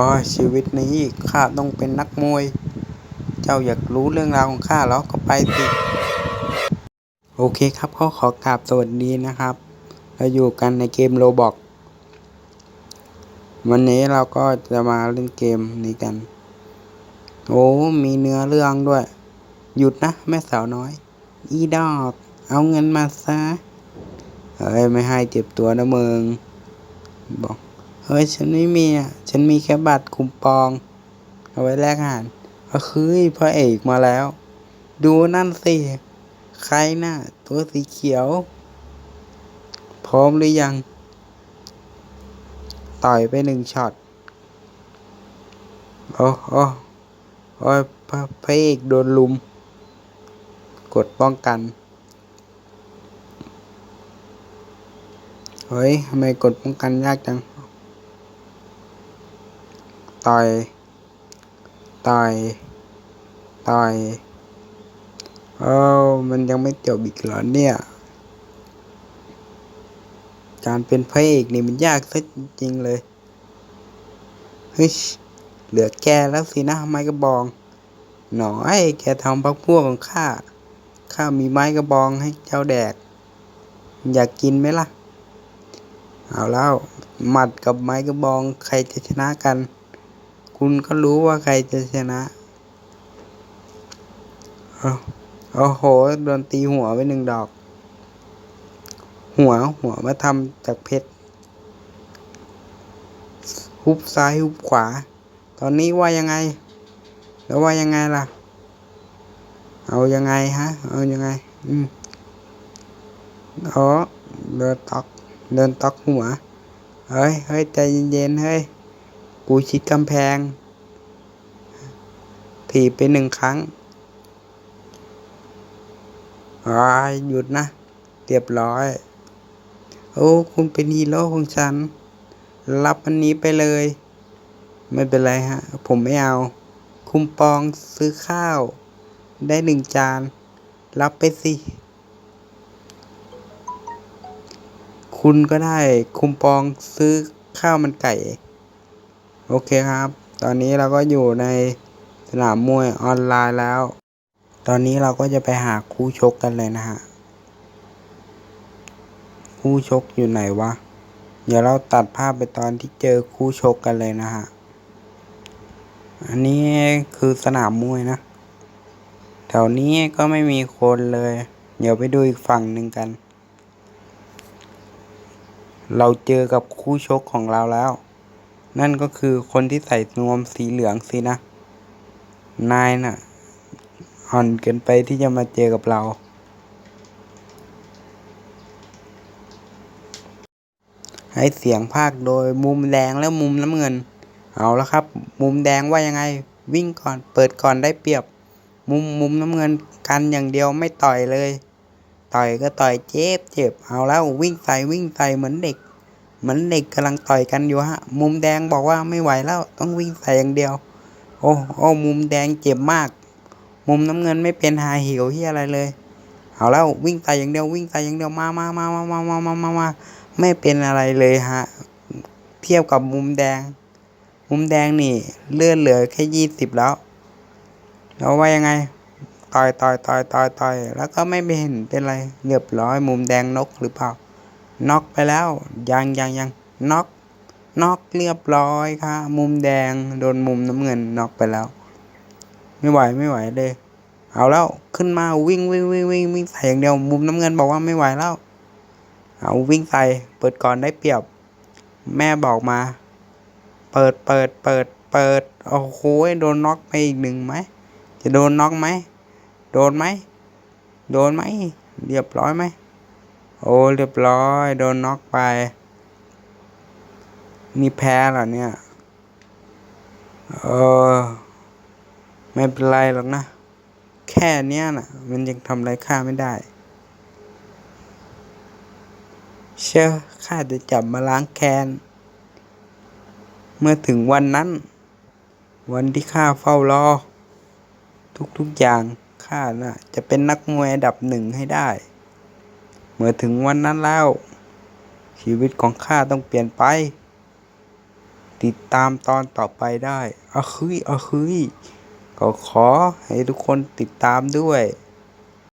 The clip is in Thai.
อ๋อชีวิตนี้ข้าต้องเป็นนักมวย เจ้าอยากรู้เรื่องราวของข้าแล้วก็ไปสิ โอเคครับก็ขอกราบสวัสดีนะครับ เราอยู่กันในเกมโรบอกวันนี้เราก็จะมาเล่นเกมนี้กัน โอ้ มีเนื้อเรื่องด้วย หยุดนะ แม่สาวน้อย อีดอก เอาเงินมาซะเฮ้ย ไม่ให้เจ็บตัวนะมึงบอก เฮ้ยฉันไม่มีอะ ฉันมีแค่บัตรคุมปอง เอาไว้แลกอาหารก็คือพระเอกมาแล้ว ดูนั่นสิ ใครน่ะ ตัวสีเขียว พร้อมหรือยัง ต่อยไปหนึ่งช็อต โอ้โอ้โอ้ยพระพระเอกโดนลุม กดป้องกัน เฮ้ยทำไมกดป้องกันยากจัง ต่อย ต่อย ต่อยเอ้ามันยังไม่จบอีกเหรอเนี่ย การเป็นพระเอกนี่มันยากซะจริงๆเลยเฮ้ยเหลือแกแล้วสินะไม้กระบอง หน่อยแกทำพักพวกของข้า ข้ามีไม้กระบองให้เจ้าแดก อยากกินไหมล่ะ เอาแล้วหมัดกับไม้กระบองใครจะชนะกัน คุณก็รู้ว่าใครจะชนะเอาโอ้โห โดนตีหัวไปหนึ่งดอก หัวหัวมาทำจากเพชร ฮุบซ้ายฮุบขวา ตอนนี้ว่ายังไง แล้วว่ายังไงล่ะ เอายังไงฮะ เอายังไง อืมอ๋อเดินตอก เดินตอกหัว เฮ้ย เฮ้ย ใจเย็นๆ เฮ้ย กูชิดกำแพง ถีบไปหนึ่งครั้งอ้ายหยุดนะ เรียบร้อย โอ้ คุณเป็นฮีโร่ของฉัน รับอันนี้ไปเลย ไม่เป็นไรฮะ ผมไม่เอา คุมปองซื้อข้าว ได้หนึ่งจาน รับไปสิ คุณก็ได้คุมปองซื้อข้าวมันไก่ โอเคครับ ตอนนี้เราก็อยู่ในสนามมวยออนไลน์แล้ว ตอนนี้เราก็จะไปหาคู่ชกกันเลยนะฮะ คู่ชกอยู่ไหนวะ เดี๋ยวเราตัดภาพไปตอนที่เจอคู่ชกกันเลยนะฮะ อันนี้คือสนามมวยนะ แถวนี้ก็ไม่มีคนเลย เดี๋ยวไปดูอีกฝั่งหนึ่งกัน เราเจอกับคู่ชกของเราแล้ว นั่นก็คือคนที่ใส่นวมสีเหลืองสินะ นายน่ะ อ่อนเกินไปที่จะมาเจอกับเรา ให้เสียงภาคโดยมุมแดงและมุมน้ำเงิน เอาละครับ มุมแดงว่ายังไง วิ่งก่อน เปิดก่อนได้เปรียบ มุมมุมน้ำเงินกันอย่างเดียวไม่ต่อยเลย ต่อยก็ต่อยเจ็บเจ็บเอาแล้ววิ่งใส่วิ่งใส่เหมือนเด็ก เหมือนเด็กกำลังต่อยกันอยู่ฮะ มุมแดงบอกว่าไม่ไหวแล้วต้องวิ่งใส่อย่างเดียว โอ้โอ้มุมแดงเจ็บมาก มุมน้ำเงินไม่เป็นหาหิวที่อะไรเลย เอาแล้ววิ่งใส่อย่างเดียววิ่งใส่อย่างเดียวมามามามามามามามามาไม่เป็นอะไรเลยฮะ เทียบกับมุมแดง มุมแดงนี่เลื่อนเหลือแค่ยี่สิบแล้วเราว่ายังไงต่อยต่อยต่อยต่อยต่อยแล้วก็ไม่เห็นเป็นไรเรียบร้อยมุมแดงนกหรือเปล่า น็อกไปแล้ว ยังยังยังน็อกน็อกเรียบร้อยค่ะ มุมแดงโดนมุมน้ำเงินน็อกไปแล้ว ไม่ไหวไม่ไหวเลย เอาแล้วขึ้นมาวิ่งวิ่งวิ่งวิ่งวิ่งใส่อย่างเดียวมุมน้ำเงินบอกว่าไม่ไหวแล้ว เอาวิ่งใส่เปิดก่อนได้เปรียบ แม่บอกมา เปิดเปิดเปิดเปิดโอ้โหโดนน็อกไปอีกหนึ่งไหมจะโดนน็อกไหมโดนไหมโดนไหมเรียบร้อยไหม โอ้เรียบร้อย โดนน็อกไป นี่แพ้เหรอเนี่ย เออ ไม่เป็นไรหรอกนะ แค่เนี้ยน่ะมันยังทำอะไรข้าไม่ได้ เชื่อข้าจะจับมาล้างแค้น เมื่อถึงวันนั้น วันที่ข้าเฝ้ารอ ทุกๆอย่างข้าน่ะ จะเป็นนักมวยอันดับหนึ่งให้ได้ เมื่อถึงวันนั้นแล้ว ชีวิตของข้าต้องเปลี่ยนไป ติดตามตอนต่อไปได้อะคืออะคือก็ขอให้ทุกคนติดตามด้วย